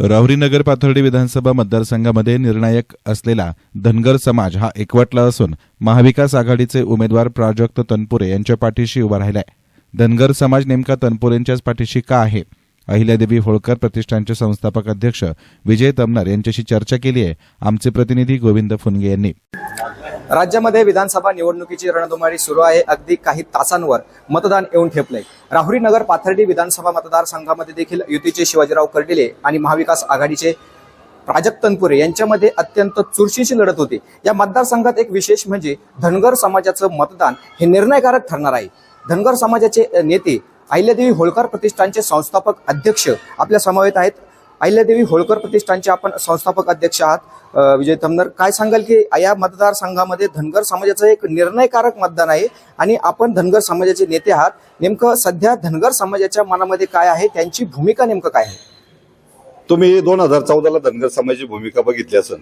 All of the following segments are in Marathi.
राहुरी नगर पाथर्डी विधानसभा मतदारसंघामध्ये निर्णायक असलेला धनगर समाज हा एकवटला असून महाविकास आघाडीचे उमेदवार प्राजक्त तनपुरे यांच्या पाठीशी उभा राहिलाय. धनगर समाज नेमका तनपुरेंच्याच पाठीशी का आहे? अहिल्यादेवी होळकर प्रतिष्ठानचे संस्थापक अध्यक्ष विजय तमनर यांच्याशी चर्चा केली आहे. आमचे प्रतिनिधी गोविंद फुनगे यांनी. राज्यामध्ये विधानसभा निवडणुकीची रणधुमाळी सुरू आहे. अगदी काही तासांवर मतदान येऊन ठेपलंय. राहुरी नगर पाथर्डी विधानसभा मतदारसंघामध्ये देखील युतीचे शिवाजीराव कर्डिले आणि महाविकास आघाडीचे प्राजक्त तनपुरे यांच्यामध्ये अत्यंत चुरशीची लढत होती. या मतदारसंघात एक विशेष म्हणजे धनगर समाजाचं मतदान हे निर्णयकारक ठरणार आहे. धनगर समाजाचे नेते अहिल्यादेवी होळकर प्रतिष्ठानचे संस्थापक अध्यक्ष आपल्या समवेत आहेत. अहिल्यादेवी होळकर प्रतिष्ठानचे आपण संस्थापक अध्यक्ष आहात विजय थमनर. काय सांगाल की या मतदारसंघामध्ये धनगर समाजाचं एक निर्णयकारक मतदान आहे आणि आपण धनगर समाजाचे नेते आहात. नेमकं सध्या धनगर समाजाच्या मनामध्ये काय आहे? त्यांची भूमिका नेमकं काय आहे? तुम्ही दोन हजार चौदाला धनगर समाजाची भूमिका बघितली असेल.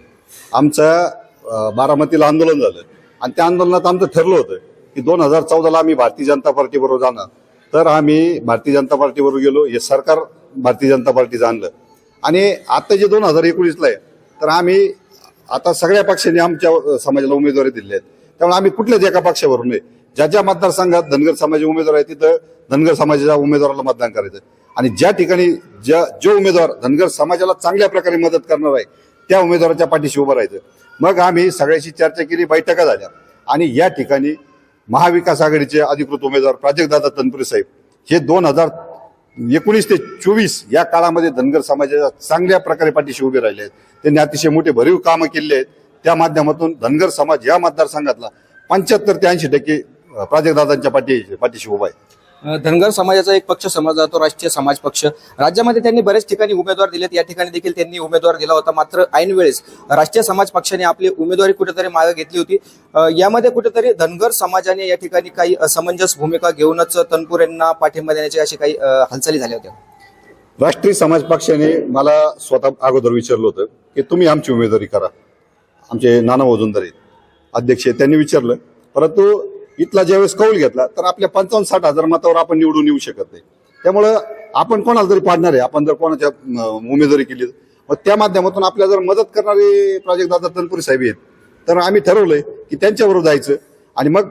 आमच्या बारामतीला आंदोलन झालं. आणि त्या आंदोलनात आमचं ठरलं होतं की दोन हजार चौदाला आम्ही भारतीय जनता पार्टीबरोबर जाणार. तर आम्ही भारतीय जनता पार्टीबरोबर गेलो. हे सरकार भारतीय जनता पार्टीचं आणलं. आणि आता जे दोन हजार एकोणीसला आहे तर आम्ही आता सगळ्या पक्षांनी आमच्या समाजाला उमेदवारी दिले आहेत. त्यामुळे आम्ही कुठल्याच एका पक्षावरून नाही. ज्या ज्या मतदारसंघात धनगर समाजाचे उमेदवार आहे तिथं धनगर समाजाच्या उमेदवाराला मतदान करायचं आणि ज्या ठिकाणी ज्या जो उमेदवार धनगर समाजाला चांगल्या प्रकारे मदत करणार आहे त्या उमेदवाराच्या पाठीशी उभं राहायचं. मग आम्ही सगळ्याशी चर्चा केली बैठका झाल्या. आणि या ठिकाणी महाविकास आघाडीचे अधिकृत उमेदवार प्राजक्तदादा तनपुरे साहेब हे दोन हजार एकोणीस ते चोवीस या काळामध्ये धनगर समाजाच्या चांगल्या प्रकारे पाठीशी उभे राहिले. आहेत त्यांनी अतिशय मोठे भरीव कामं केले आहेत. त्या माध्यमातून धनगर समाज या मतदारसंघातला पंच्याहत्तर ते ऐंशी टक्के प्राजक्तदादांच्या पाठी पाठीशी उभा आहे. धनगर समाजाचा एक पक्ष समजला जातो राष्ट्रीय समाज पक्ष. राज्यामध्ये त्यांनी बरेच ठिकाणी उमेदवार दिलेत. या ठिकाणी देखील त्यांनी उमेदवार दिला होता. मात्र ऐनवेळेस राष्ट्रीय समाज पक्षाने आपली उमेदवारी कुठेतरी मागे घेतली होती. यामध्ये कुठेतरी धनगर समाजाने या ठिकाणी काही असमंजस भूमिका घेऊनच तनपूर यांना पाठिंबा देण्याची अशी काही हालचाली झाल्या होत्या. राष्ट्रीय समाज पक्षाने मला स्वतः अगोदर विचारलं होतं की तुम्ही आमची उमेदवारी करा. आमचे नाना वजुंदर आहेत. अध्यक्ष आहेत, त्यांनी विचारलं. परंतु इथला ज्यावेळेस कौल घेतला तर आपल्या पंचावन्न साठ हजार मतावर आपण निवडून येऊ शकत नाही. त्यामुळं आपण कोणाला तरी पाडणार आहे? आपण जर कोणाच्या उमेदवारी केली मग त्या माध्यमातून आपल्या जर मदत करणारे प्राजक्तदादा तनपुरी साहेब आहेत तर आम्ही ठरवलंय की त्यांच्याबरोबर जायचं. आणि मग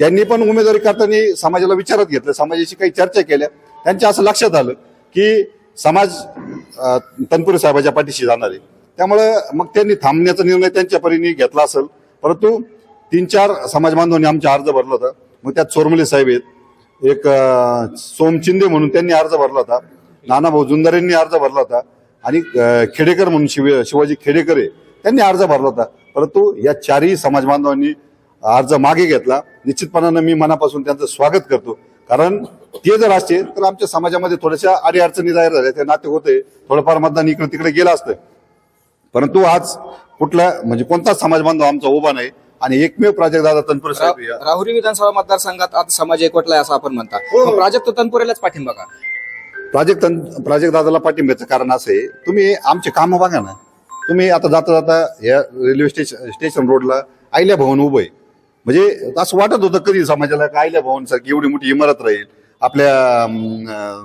त्यांनी पण उमेदवारी करताना समाजाला विचारत घेतलं समाजाशी काही चर्चा केल्या. त्यांच्या असं लक्षात आलं की समाज तनपुरी तनपुरे साहेबाच्या पाठीशी जाणार आहे. त्यामुळं मग त्यांनी थांबण्याचा निर्णय त्यांच्या परीने घेतला असेल. परंतु तीन चार समाज बांधवांनी आमचा अर्ज भरला होता. मग त्यात चोरमले साहेब आहेत. एक सोमचिंदे म्हणून त्यांनी अर्ज भरला होता. नानाभाऊ भाऊ यांनी अर्ज भरला होता. आणि खेडेकर म्हणून शिव शिवाजी खेडेकर आहे त्यांनी अर्ज भरला होता. परंतु या चारही समाज बांधवांनी अर्ज मागे घेतला. निश्चितपणानं मी मनापासून त्यांचं स्वागत करतो. कारण ते जर असते तर आमच्या समाजामध्ये थोड्याशा अडीअडचणी जाहीर झाल्या. ते नाते होते. थोडंफार मतदान इकडे तिकडे गेलं असतं. परंतु आज कुठला म्हणजे कोणताच समाज बांधव आमचा उभा नाही. आणि एकमेव प्राजक्तदादा तनपुरे साहेब राहुरी विधानसभा मतदारसंघात आज समाज एकवटलाय असं आपण म्हणता. हो. मग प्राजक्त तनपुरेलाच पाठिंबा का? प्राजक्त प्राजक्त दादाला पाठिंब्याचं कारण असं आहे. तुम्ही आमचे कामं बघा ना. तुम्ही आता जाता जाता या रेल्वे स्टेशन स्टेशन रोडला आयल्या भवन उभं आहे. म्हणजे असं वाटत होतं कधी समाजाला का आयल्या भवन सारखी एवढी मोठी इमारत राहील? आपल्या अं,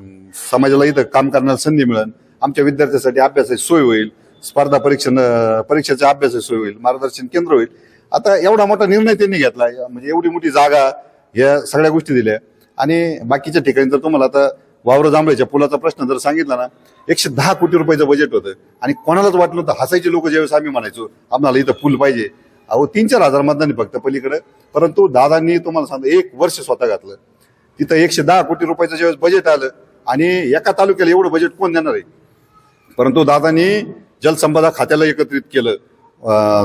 समाजाला इथं काम करण्याला संधी मिळेल. आमच्या विद्यार्थ्यांसाठी अभ्यासाची सोय होईल. स्पर्धा परीक्षा परीक्षेचा अभ्यासाची सोय होईल. मार्गदर्शन केंद्र होईल. आता एवढा मोठा निर्णय त्यांनी घेतला. म्हणजे एवढी मोठी जागा या सगळ्या गोष्टी दिल्या. आणि बाकीच्या ठिकाणी जर तुम्हाला आता वावर जांभळ्याच्या पुलाचा प्रश्न जर सांगितला ना एकशे दहा कोटी रुपयाचं बजेट होतं. आणि कोणालाच वाटलं होतं हसायचे लोक ज्यावेळेस आम्ही म्हणायचो आम्हाला इथं पूल पाहिजे. अहो तीन चार हजार मतदानी फक्त पलीकडे. परंतु दादांनी तुम्हाला सांगतो एक वर्ष स्वतः घातलं. तिथं एकशे दहा कोटी रुपयाचं ज्यावेळेस बजेट आलं आणि एका तालुक्याला एवढं बजेट कोण देणार आहे? परंतु दादांनी जलसंपदा खात्याला एकत्रित केलं.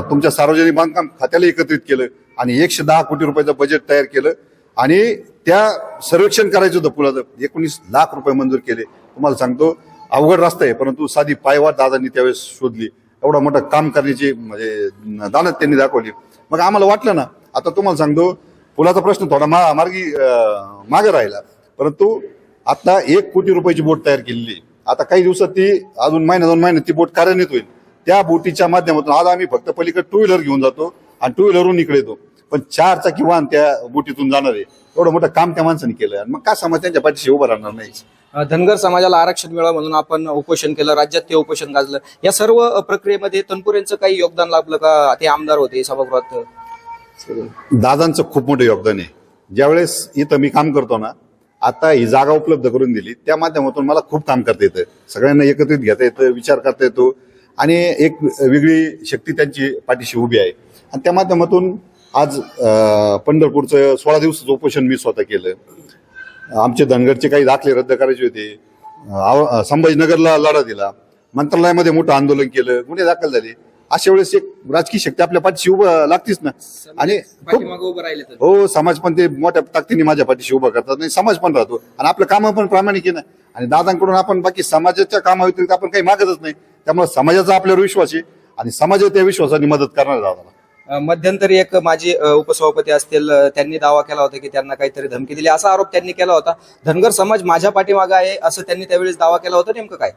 तुमच्या सार्वजनिक बांधकाम खात्याला एकत्रित केलं आणि एकशे दहा कोटी रुपयाचं बजेट तयार केलं आणि त्या सर्वेक्षण करायचं होतं पुलाचं. एकोणीस लाख रुपये मंजूर केले. तुम्हाला सांगतो अवघड रस्ता आहे परंतु साधी पायवाट दादांनी त्यावेळेस शोधली. एवढं मोठं काम करण्याची म्हणजे दानत त्यांनी दाखवली. मग आम्हाला वाटलं ना आता तुम्हाला सांगतो पुलाचा प्रश्न थोडा मा मार्गी मागे राहिला. परंतु आता एक कोटी रुपयाची बोट तयार केलेली आता काही दिवसात ती अजून महिना दोन महिन्यात ती बोट कार्यान्वित होईल. त्या बोटीच्या माध्यमातून आज आम्ही फक्त पलीकडे टू व्हीलर घेऊन जातो आणि टू व्हीलरवरून इकडे येतो. पण चार चाकी वाहन त्या बोटीतून जाणार आहे. एवढं मोठं काम त्या माणसाने केलं आणि मग काय समाज त्यांच्या पाठीशी उभं राहणार नाही? धनगर समाजाला आरक्षण मिळावं म्हणून आपण उपोषण केलं राज्यात ते उपोषण गाजलं. या सर्व प्रक्रियेमध्ये तनपुरेंचं काही योगदान लाभलं का? ते आमदार होते सभागृहात. दादांचं खूप मोठं योगदान आहे. ज्यावेळेस इथं मी काम करतो ना आता ही जागा उपलब्ध करून दिली. त्या माध्यमातून मला खूप काम करता येतं. सगळ्यांना एकत्रित घेता येतं विचार करता येतो. आणि एक वेगळी शक्ती त्यांची पाठीशी उभी आहे. आणि त्या माध्यमातून आज पंढरपूरचं सोळा दिवसाचं उपोषण मी स्वतः केलं. आमचे धनगरचे काही दाखले रद्द करायचे होते. संभाजीनगरला लढा दिला. मंत्रालयामध्ये मोठं आंदोलन केलं. गुन्हे दाखल झाले. अशा वेळेस एक राजकीय शक्ती आपल्या पाठीशी उभं लागतीच ना. आणि हो समाज पण ते मोठ्या ताकदीने माझ्या पाठीशी उभा करतात आणि समाज पण राहतो. आणि आपलं काम पण प्रामाणिक आहे ना. आणि दादांकडून आपण बाकी समाजाच्या कामाव्यतिरिक्त आपण काही मागतच नाही. त्यामुळे समाजाचा आपल्यावर विश्वास आहे आणि समाज त्या विश्वासाने मदत करणार दादाला. मध्यंतरी एक माजी उपसभापती असतील त्यांनी दावा केला होता की त्यांना काहीतरी धमकी दिली. असा आरोप त्यांनी केला होता. धनगर समाज माझ्या पाठीमागं आहे असं त्यांनी त्यावेळेस दावा केला होता. नेमकं काय?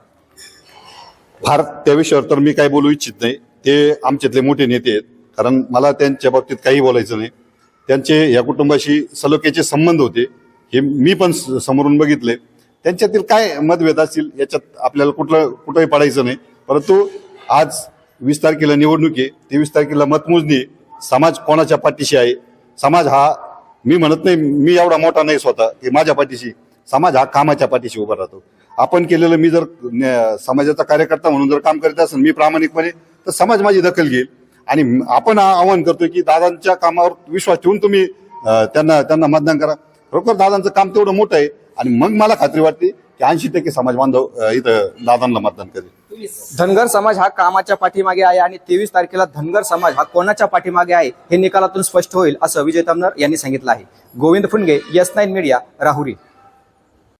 फार त्या विषयावर तर मी काही बोलू इच्छित नाही. ते आमच्यातले मोठे नेते आहेत. कारण मला त्यांच्या बाबतीत काही बोलायचं नाही. त्यांचे या कुटुंबाशी सलोख्याचे संबंध होते. हे मी पण समोरून बघितले. त्यांच्यातील काय मतभेद असतील याच्यात आपल्याला कुठलं कुठंही पडायचं नाही. परंतु आज वीस तारखेला निवडणूक आहे तेवीस तारखेला मतमोजणी समाज कोणाच्या पाठीशी आहे? समाज हा मी म्हणत नाही मी एवढा मोठा नाही स्वतः की माझ्या पाठीशी समाज हा कामाच्या पाठीशी उभा राहतो. आपण केलेलं मी जर समाजाचा कार्यकर्ता म्हणून जर काम करीत असेल मी प्रामाणिकपणे तर समाज माझी दखल घेईल. आणि आपण आव्हान आवाहन करतोय की दादांच्या कामावर विश्वास ठेवून तुम्ही त्यांना त्यांना मतदान करा. खरोखर दादांचं काम तेवढं मोठं आहे. आणि मग मला खात्री वाटते ऐंशी टक्के समाज बांधव इथं दादांना मतदान करेल. धनगर समाज हा कामाच्या पाठीमागे आहे आणि तेवीस तारखेला धनगर समाज हा कोणाच्या पाठीमागे आहे हे निकालातून स्पष्ट होईल असं विजय तमनर यांनी सांगितलं आहे. Govind Phundge S nine media Rahuri.